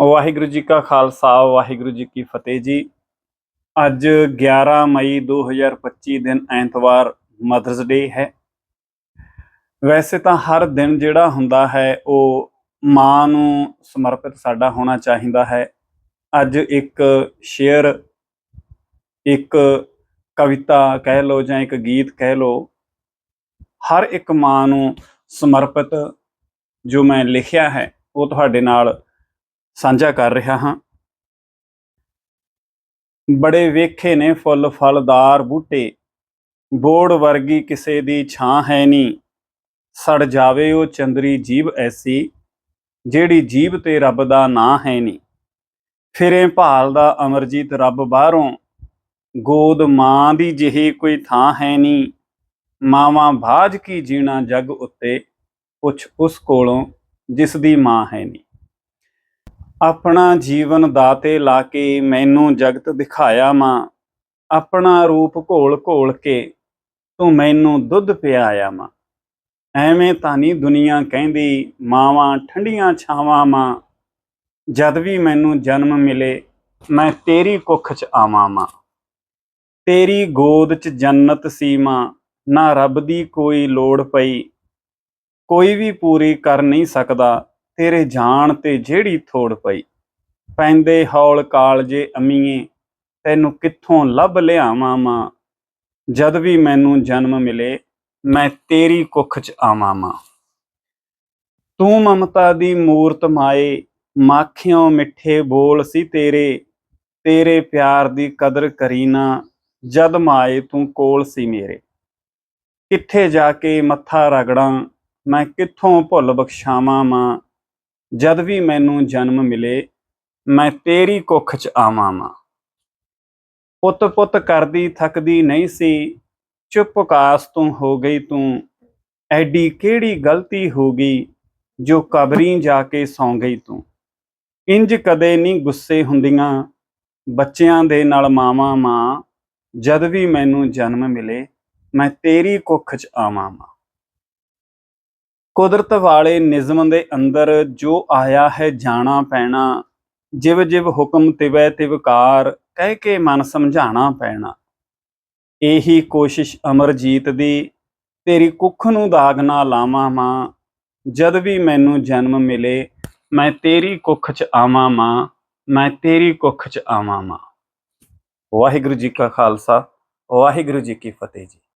ਵਾਹਿਗੁਰੂ ਜੀ ਕਾ ਖਾਲਸਾ, ਵਾਹਿਗੁਰੂ ਜੀ ਕੀ ਫਤਿਹ ਜੀ। ਅੱਜ 11 ਮਈ 2025 ਦਿਨ ਐਤਵਾਰ ਮਦਰਸ ਡੇ ਹੈ। ਵੈਸੇ ਤਾਂ ਹਰ ਦਿਨ ਜਿਹੜਾ ਹੁੰਦਾ ਹੈ, ਉਹ ਮਾਂ ਨੂੰ ਸਮਰਪਿਤ ਸਾਡਾ ਹੋਣਾ ਚਾਹੀਦਾ ਹੈ। ਅੱਜ ਇੱਕ ਸ਼ੇਅਰ ਇੱਕ ਕਵਿਤਾ ਕਹਿ ਲਓ ਜਾਂ ਇੱਕ ਗੀਤ ਕਹਿ ਲਓ, ਹਰ ਇੱਕ ਮਾਂ ਨੂੰ ਸਮਰਪਿਤ ਜੋ ਮੈਂ ਲਿਖਿਆ ਹੈ, ਉਹ ਤੁਹਾਡੇ ਨਾਲ ਸਾਂਝਾ ਕਰ ਰਿਹਾ ਹਾਂ। ਬੜੇ ਵੇਖੇ ਨੇ ਫੁੱਲ ਫਲਦਾਰ ਬੂਟੇ। ਬੋੜ ਵਰਗੀ ਕਿਸੇ ਦੀ ਛਾਂ ਹੈ ਨਹੀਂ ਸੜ ਜਾਵੇ ਉਹ ਚੰਦਰੀ ਜੀਬ ਐਸੀ, ਜਿਹੜੀ ਜੀਬ ਤੇ ਰੱਬ ਦਾ ਨਾਂ ਹੈ ਨਹੀਂ ਫਿਰੇ ਭਾਲ ਦਾ ਅਮਰਜੀਤ ਰੱਬ ਬਾਹਰੋਂ। ਗੋਦ ਮਾਂ ਦੀ ਜਿਹੀ ਕੋਈ ਥਾਂ ਹੈ ਨਹੀਂ ਮਾਵਾਂ ਬਾਜ ਕੀ ਜੀਣਾ ਜੱਗ ਉੱਤੇ। ਪੁੱਛ ਉਸ ਕੋਲੋਂ, ਜਿਸ ਦੀ ਮਾਂ ਹੈ ਨਹੀਂ ਆਪਣਾ ਜੀਵਨ ਦਾਤੇ ਲਾ ਕੇ ਮੈਨੂੰ ਜਗਤ ਦਿਖਾਇਆ ਮਾਂ। ਆਪਣਾ ਰੂਪ ਘੋਲ ਘੋਲ ਕੇ ਤੂੰ ਮੈਨੂੰ ਦੁੱਧ ਪਿਆਇਆ ਮਾਂ। ਐਵੇਂ ਤਾਂ ਨਹੀਂ ਦੁਨੀਆ ਕਹਿੰਦੀ, ਮਾਵਾਂ ਠੰਡੀਆਂ ਛਾਵਾਂ ਮਾਂ। ਜਦ ਵੀ ਮੈਨੂੰ ਜਨਮ ਮਿਲੇ, ਮੈਂ ਤੇਰੀ ਕੁੱਖ 'ਚ ਆਵਾਂ ਮਾਂ। ਤੇਰੀ ਗੋਦ 'ਚ ਜੰਨਤ ਸੀ ਮਾਂ, ਨਾ ਰੱਬ ਦੀ ਕੋਈ ਲੋੜ ਪਈ। ਕੋਈ ਵੀ ਪੂਰੀ ਕਰ ਨਹੀਂ ਸਕਦਾ ਤੇਰੇ ਜਾਣ ਤੇ ਜਿਹੜੀ ਥੋੜ ਪਈ। ਪੈਂਦੇ ਹੌਲ ਕਾਲਜੇ ਅਮੀਏ, ਤੈਨੂੰ ਕਿੱਥੋਂ ਲੱਭ ਲਿਆਵਾਂ ਮਾਂ? ਜਦ ਵੀ ਮੈਨੂੰ ਜਨਮ ਮਿਲੇ, ਮੈਂ ਤੇਰੀ ਕੁੱਖ 'ਚ ਆਵਾਂ ਮਾਂ। ਤੂੰ ਮਮਤਾ ਦੀ ਮੂਰਤ ਮਾਏ, ਮਾਖਿਓ ਮਿੱਠੇ ਬੋਲ ਸੀ ਤੇਰੇ। ਤੇਰੇ ਪਿਆਰ ਦੀ ਕਦਰ ਕਰੀ ਨਾ, ਜਦ ਮਾਏ ਤੂੰ ਕੋਲ ਸੀ ਮੇਰੇ। ਕਿੱਥੇ ਜਾ ਕੇ ਮੱਥਾ ਰਗੜਾਂ, ਮੈਂ ਕਿੱਥੋਂ ਭੁੱਲ ਬਖਸ਼ਾਵਾਂ ਮਾਂ? ਜਦ ਵੀ ਮੈਨੂੰ ਜਨਮ ਮਿਲੇ, ਮੈਂ ਤੇਰੀ ਕੁੱਖ 'ਚ ਆਵਾਂ ਮਾਂ। ਪੁੱਤ ਪੁੱਤ ਕਰਦੀ ਥੱਕਦੀ ਨਹੀਂ ਸੀ, ਚੁੱਪ ਕਾਸ ਤੂੰ ਹੋ ਗਈ ਤੂੰ। ਐਡੀ ਕਿਹੜੀ ਗਲਤੀ ਹੋ ਗਈ ਜੋ ਕਬਰੀ ਜਾ ਕੇ ਸੌਂ ਗਈ ਤੂੰ? ਇੰਜ ਕਦੇ ਨਹੀਂ ਗੁੱਸੇ ਹੁੰਦੀਆਂ, ਬੱਚਿਆਂ ਦੇ ਨਾਲ ਮਾਵਾਂ ਮਾਂ। ਜਦ ਵੀ ਮੈਨੂੰ ਜਨਮ ਮਿਲੇ, ਮੈਂ ਤੇਰੀ ਕੁੱਖ 'ਚ ਆਵਾਂ ਮਾਂ। ਕੁਦਰਤ ਵਾਲੇ ਨਿਜ਼ਮ ਦੇ ਅੰਦਰ ਜੋ ਆਇਆ ਹੈ ਜਾਣਾ ਪੈਣਾ, ਜਿਵ ਜਿਵ ਹੁਕਮ ਤਿਵੈ ਤਿਵਕਾਰ ਕਹਿ ਕੇ ਮਨ ਸਮਝਾਣਾ ਪੈਣਾ। ਇਹੀ ਕੋਸ਼ਿਸ਼ ਅਮਰਜੀਤ ਦੀ, ਤੇਰੀ ਕੁੱਖ ਨੂੰ ਦਾਗ ਨਾ ਲਾਵਾਂ ਮਾਂ, ਜਦ ਵੀ ਮੈਨੂੰ ਜਨਮ ਮਿਲੇ, ਮੈਂ ਤੇਰੀ ਕੁੱਖ 'ਚ ਆਵਾਂ ਮਾਂ, ਮੈਂ ਤੇਰੀ ਕੁੱਖ 'ਚ ਆਵਾਂ ਮਾਂ। ਵਾਹਿਗੁਰੂ ਜੀ ਕਾ ਖਾਲਸਾ, ਵਾਹਿਗੁਰੂ ਜੀ ਕੀ ਫਤਿਹ ਜੀ।